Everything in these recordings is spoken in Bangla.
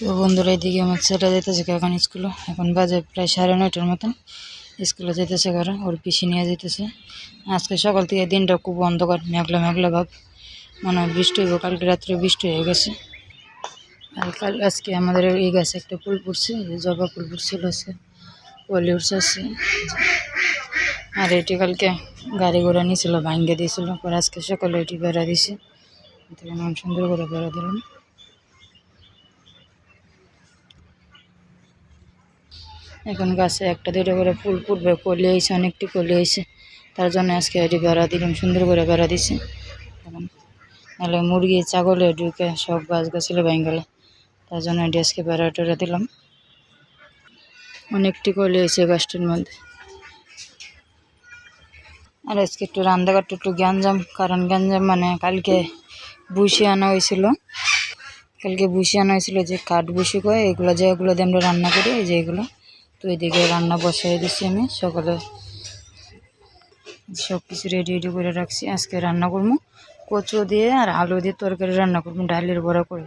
তো বন্ধুরা এদিকে আমার ছেলে যেতেছে এখন স্কুলে। এখন বাজে প্রায় সাড়ে নয়টার মতন। স্কুলে যেতেছে ঘরে ওর পিসি নিয়ে যেতেছে। আজকে সকাল থেকে দিনটা খুব অন্ধকার, মেঘলা মেঘলা ভাব। মনে হয় বৃষ্টি হইব, কালকে রাত্রে বৃষ্টি হয়ে গেছে। আর কাল আজকে আমাদের এই গাছে একটা ফুল পড়ছে জবা ফুল পড়ছিল আছে উঠছে আজকে। আর এটি কালকে গাড়ি ঘোড়া নিয়েছিল ভাঙ্গে দিয়েছিল। পরে আজকে সকালে এটি বেড়া তখন আমি সুন্দর করে বেড়া দিলাম। এখন গাছে একটা দুটো করে ফুল ফুটবে, কলি হয়েছে অনেকটি কলি হয়েছে তার জন্য আজকে এটি বেড়া দিলাম, সুন্দর করে বেড়া দিছে। এখন নাহলে মুরগি, ছাগলে ঢুকে সব গাছ গাছলে ভেঙে গেলে। তার জন্য এটি আজকে বেড়া টেড়া দিলাম। অনেকটি কলি হয়েছে গাছটির মধ্যে। আর আজকে একটু রান্নাঘাটটা একটু গ্যাঞ্জাম, কারণ গ্যাঞ্জাম মানে কালকে বুসি আনা হয়েছিল। কালকে বুসি আনা হয়েছিল যে কাঠ বুসি কয়, এগুলো যেগুলো দিয়ে আমরা রান্না করি, এই যে এগুলো। তো এদিকে রান্না বসাই দিচ্ছি আমি। সকালে সব কিছু রেডি রেডি করে রাখছি। আজকে রান্না করব কচু দিয়ে আর আলু দিয়ে তরকারি রান্না করব, ডালের বড়া করে।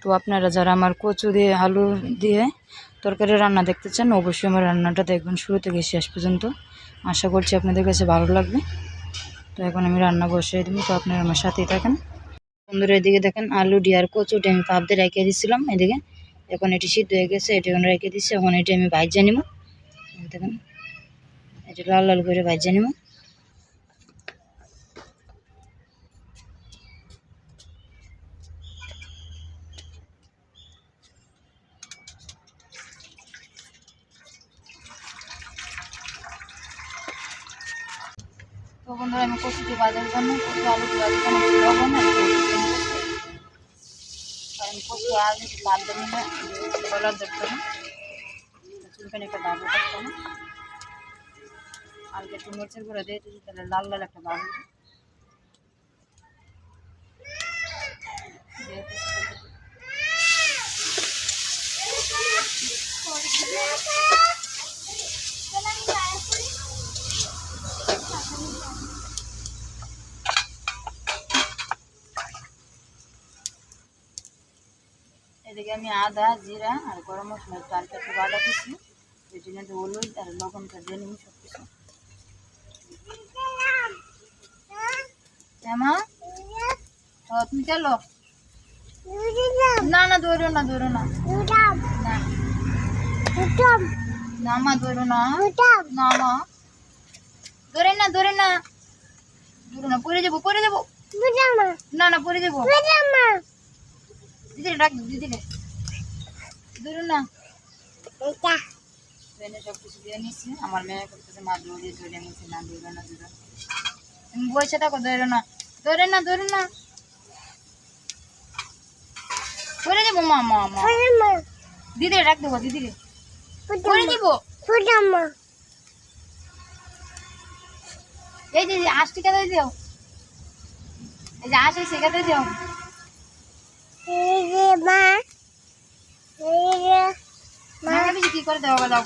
তো আপনারা যারা আমার কচু দিয়ে, আলু দিয়ে তরকারি রান্না দেখতে চান, অবশ্যই আমার রান্নাটা দেখবেন শুরু থেকে শেষ পর্যন্ত। আশা করছি আপনাদের কাছে ভালো লাগবে। তো এখন আমি রান্না বসিয়ে দেবো, তো আপনারা আমার সাথেই থাকেন। বন্ধুরা, এদিকে দেখেন আলু দিয়ে আর কচুটি আমি পাপ দিয়ে রেখে দিয়েছিলাম এদিকে এখন এটি সিদ্ধ হয়ে গেছে, এটি এখন রেখে দিচ্ছি এখন এটি আমি ভাজ্যা নিব দেখেন এটি লাল লাল করে ভাজ্যা নিব তো বন্ধুরা, আমি কচুটি ভাজার জন্য কচু আলুটি ভাজার জন্য একটু হলুদ দিয়ে নিতেছি। কারণ কচু আলু একটু লাল দেবেন না কালার দেখতে না চুলখানি একটা দাগও থাকতো না আলু একটু মরিচের গুঁড়ো দিয়ে দিচ্ছি তাহলে লাল লাল একটা দাগ উঠবে। দিয়ে দিচ্ছি কচুটি। এদিকে আমি আদা, জিরা আর গরম মশলা একটু একটু বাটা দিচ্ছি। এই জন্য হলুদ আর লবণটা দিয়ে নিবি সব কিছু তুমি চলো? না না, ধরো না ধরো না। না। না পড়ে যাব পড়ে যাব। না না, পরে যাব। দিদি ডাক দিদি রে ধরো না। ট্রেনে সব কিছু দিয়ে আমার মেয়ে করতেছে মা দৌড় নিচ্ছি না ধরো না ধরো তুমি বসে থাকো ধরো না। ধরে না ধরে না। পড়ে যাব মা মা মা। দিদি ডাক দেবো দিদি রে পড়ে যাব এই যে আশটি কাদা দিও। এই যে আশ কাদা দিও। বেশি কি করে দেওয়া দাও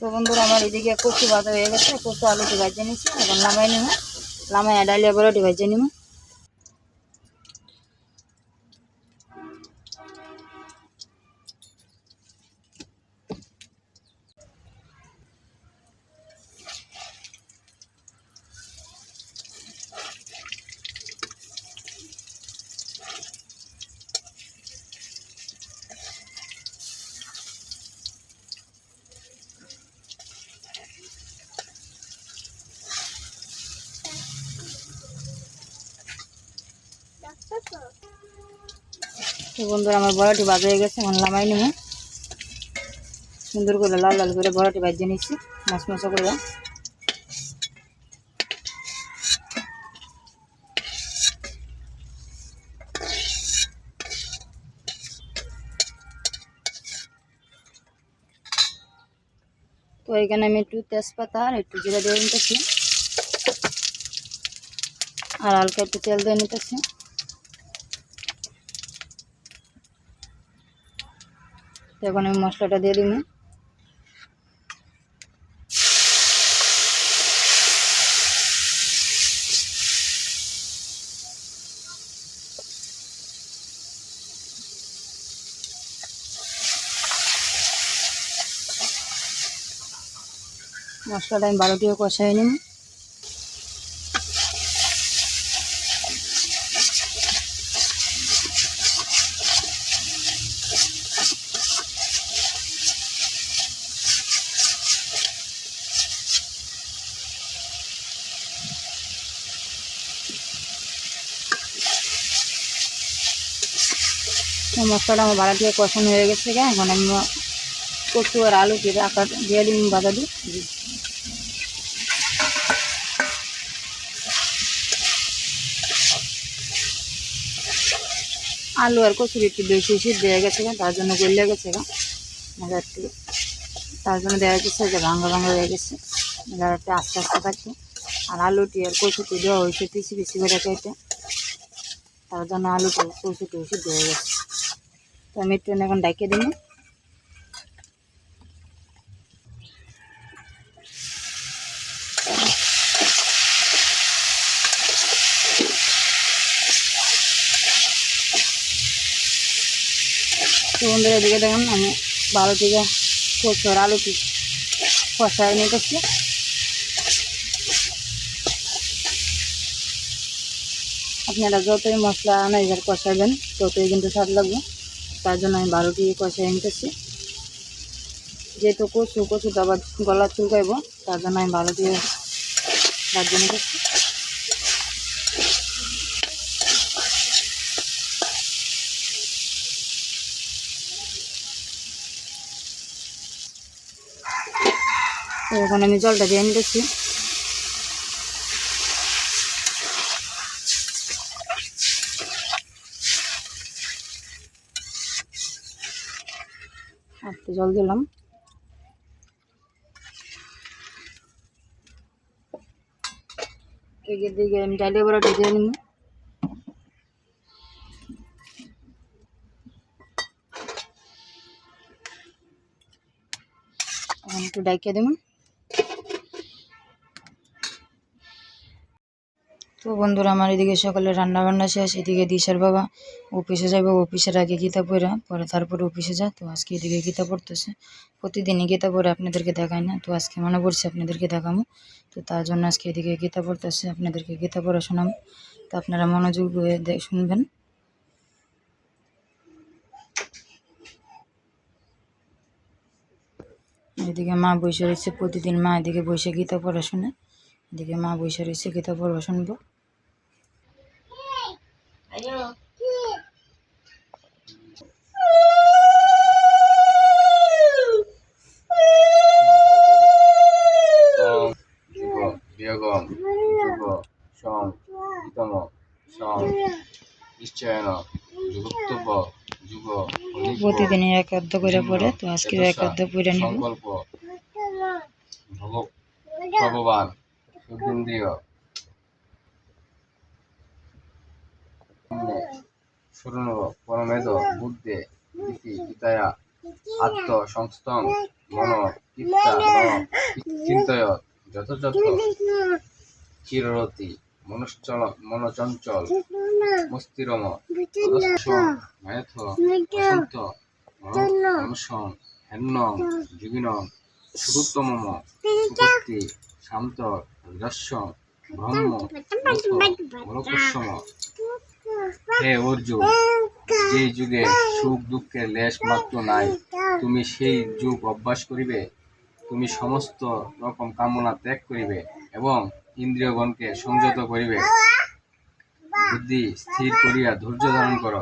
তো বন্ধুরা আমার এদিকে কচু ভাজা হয়ে গেছে কচু আলুটি ভাজিয়ে নিচ্ছি এখন লামাই নিব। লামাই ডালিয়া বড়টি ভাজিয়ে নিব। তো বন্ধুরা, আমার বড়াটি ভাজা হয়ে গেছে, এখন লামাই নিব সুন্দর করে লাল লাল করে বড়াটি বাজিয়ে নিচ্ছি, মাছ মশা করে তো এখানে আমি একটু তেজপাতা আর একটু জিরা দিয়ে নিতেছি। আর হালকা একটু তেল দিয়ে নিতেছি। তো এখন আমি মশলাটা দিয়ে দিব। মশলাটা আমি বারো দিয়ে কষাই নিব। মশলাটা আমার বাড়া দিয়ে কষানো হয়ে গেছে গা। এখন আমি কচু আর আলু দিয়ে আকার দিয়ে দিন বাজা দিই। আলু আর কচুর একটু বেশি সিদ্ধ হয়ে গেছে তার জন্য গলিয়ে গেছে গা। একটু তার জন্য দেওয়া গেছে যে ভাঙ্গা ভাঙ্গা হয়ে গেছে। এবার একটু আস্তে আস্তে থাকছে আর আলুটি আর কচুটি দেওয়া হয়েছে পিসি পিসি করে কেটে। তার জন্য আলুটা কচুটি সিদ্ধ হয়ে গেছে। তো আমি একটু এখন ডাকিয়ে দিই তো বন্ধুরা, এদিকে দেখুন আমি ভালো থেকে কচুর আলুটি কষায় নিতেছি। আপনারা যতই মশলা নাইজার কষাবেন ততই কিন্তু স্বাদ লাগবে। তার জন্য আমি দিয়ে কষাই নিতেছি যেহেতু কচু কচু তো আবার গলা চুলকাইব তার জন্য আমি দিয়ে রাখতে নিতেছি এখন আমি জলটা দিয়ে নিতেছি একটু জল দিলাম। এগিয়ে দিকে আমি ডালিয়া বড়াটা দিয়ে নিব। একটু ডাকিয়ে দেবেন তো বন্ধুরা, আমার এদিকে সকালে রান্না বান্না শেষ, এদিকে দিশার বাবা অফিসে যাবে অফিসের আগে গীতা পড়া, পরে তারপরে অফিসে যায় তো আজকে এদিকে গীতা পড়তেছে। প্রতিদিনই গীতা পড়ে, আপনাদেরকে দেখায় না। তো আজকে মনে পড়ছে আপনাদেরকে দেখামো তো তার জন্য আজকে এদিকে গীতা পড়তেছে, আপনাদেরকে গীতা পড়া শোনাবো। তো আপনারা মনোযোগ হয়ে শুনবেন। এদিকে মা বসে রয়েছে, প্রতিদিন মা এদিকে বসে গীতা পড়া শোনে। এদিকে মা বসে রয়েছে, গীতা পড়া শুনব। বিয়োগম যুগ সং ইতম সং নিশ্চয়ন যুগুপ্তব যুগ অনিব, প্রতিদিনই এক অর্ধ করে পড়ে তো আজকে এক অর্ধ পড়ে নিব সংকল্প ভগ ভগবান সুদীন্দ্রিয় সুরণ পরমেদ বুদ্ধে ইতি ইতায়া আত্ম সংস্তং মন চিত্তা ন চিন্তয় যথযথ চিররতি, মনশ্চল, মনচঞ্চল, মস্তিরম মায়থ বসন্ত মনুষ্যং হেন্নং যুগিনং সুগুপ্তমম সুপত্তি, শান্ত যস্য ব্রহ্ম মলকুস্যম হে অর্জুন, যে যুগে সুখ দুঃখের লেশ মাত্র নাই, তুমি সেই যুগ অভ্যাস করিবে, তুমি সমস্ত রকম কামনা ত্যাগ করিবে এবং ইন্দ্রিয়গণকে সংযত করিবে। বুদ্ধি স্থির করিয়া ধৈর্য ধারণ কর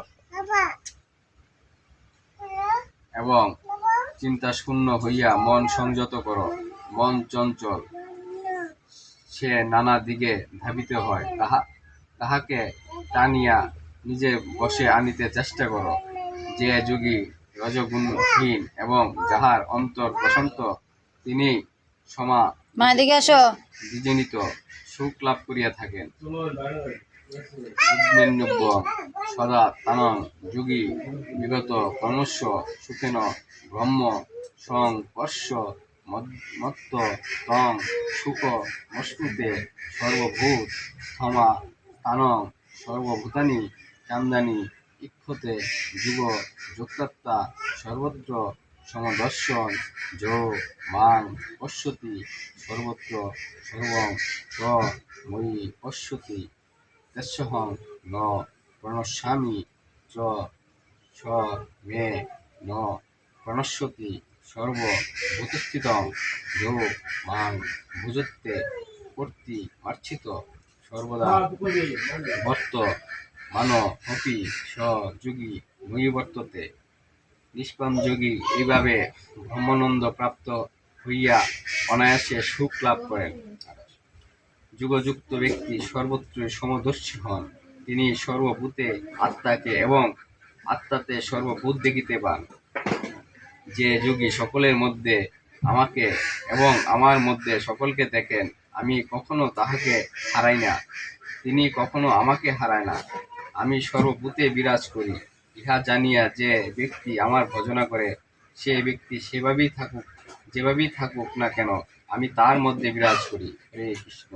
এবং চিন্তা শূন্য হইয়া মন সংযত কর। মন চঞ্চল, সে নানা দিকে ধাবিত হয়। তাহা তাহাকে টানিয়া নিজে বসে আনিতে চেষ্টা করো যে যোগী রজগুণহীন এবং যাহার অন্তর প্রশান্ত তিনি সমা আসো। বিজনিত সুখ লাভ করিয়া থাকেন। সদা তানং যুগী বিগত ক্রমশ সুখেন ব্রহ্ম সং পশ্য মত্ত তং সুখ মস্মৃতে সর্বভূত ক্ষমা তানং সর্বভূতানি চান্দানি ইক্ষতে যুব যোক্তাত্মা, সর্বত্র সমদর্শন, যো মাং পশ্যতি, সর্বত্র সর্বং স ময়ি, পশ্যতি তস্যহং ন প্রণশ্যামি চ, ছ, মে, ন, প্রণশ্যতি, সর্বভূতস্থিতং, যো মাং ভুজত্তে কর্তি মার্ছিত সর্বদা বর্ত মান হপি স যোগী ময়ী নিষ্পাম যোগী এইভাবে ব্রহ্মানন্দ প্রাপ্ত হইয়া অনায়াসে সুখ লাভ করেন। যুগযুক্ত ব্যক্তি সর্বত্রই সমদর্শী হন। তিনি সর্বভূতে আত্মাকে এবং আত্মাতে সর্বভূত দেখিতে পান। যে যোগী সকলের মধ্যে আমাকে এবং আমার মধ্যে সকলকে দেখেন আমি কখনো তাহাকে হারাই না। তিনি কখনো আমাকে হারায় না। আমি সর্বভূতে বিরাজ করি। ইহা জানিয়া যে ব্যক্তি আমার ভজনা করে, সে ব্যক্তি সেভাবেই থাকুক, যেভাবেই থাকুক না কেন, আমি তার মধ্যে বিরাজ করি। হরে কৃষ্ণ।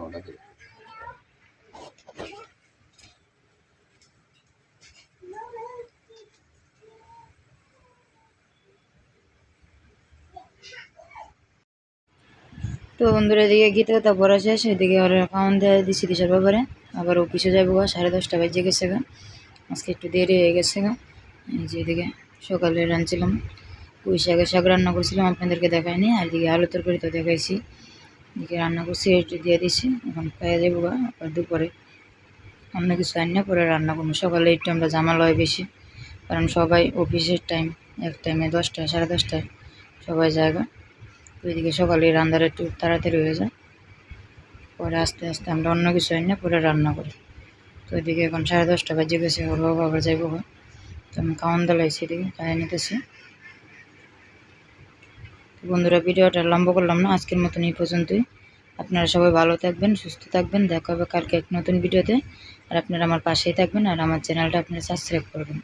তো বন্ধুরা এদিকে গীতা কথা পড়া শেষ এদিকে ওরা খাওয়ান দেওয়া দিছি দিশার ব্যাপারে। আবার অফিসে যাব সাড়ে দশটা বাজে গেছে গা। আজকে একটু দেরি হয়ে গেছে গা। এই যে এদিকে সকালে রাঁধছিলাম, পুঁই শাকের শাক রান্না করছিলাম, আপনাদেরকে দেখাইনি। আর এদিকে আলু তরকারি তো দেখাইছি। এদিকে রান্না করছি একটু দিয়ে দিছি, এখন খাইয়া যাব গা, আবার দুপুরে অন্য কিছু আনি না, পরে রান্না করব। সকালে একটু আমরা জামাল হয় বেশি, কারণ সবাই অফিসের টাইম এক টাইমে দশটায়, সাড়ে দশটায় সবাই জায়গা তো এদিকে সকালে রান্নার একটু তাড়াতাড়ি হয়ে যায়। পরে আস্তে আস্তে আমরা অন্য কিছু আনি না, পরে রান্না করি। তো ওইদিকে এখন সাড়ে দশটা বাজে গেছে, ওর বাবা আবার যাইবো। তো আমি খাওয়ান দালাইছি এদিকে খাইয়ে নিতেছি। বন্ধুরা, ভিডিওটা লম্বা করলাম না, আজকের মতন এই পর্যন্তই। আপনারা সবাই ভালো থাকবেন, সুস্থ থাকবেন, দেখা হবে কালকে এক নতুন ভিডিওতে। আর আপনারা আমার পাশেই থাকবেন, আর আমার চ্যানেলটা আপনারা সাবস্ক্রাইব করবেন।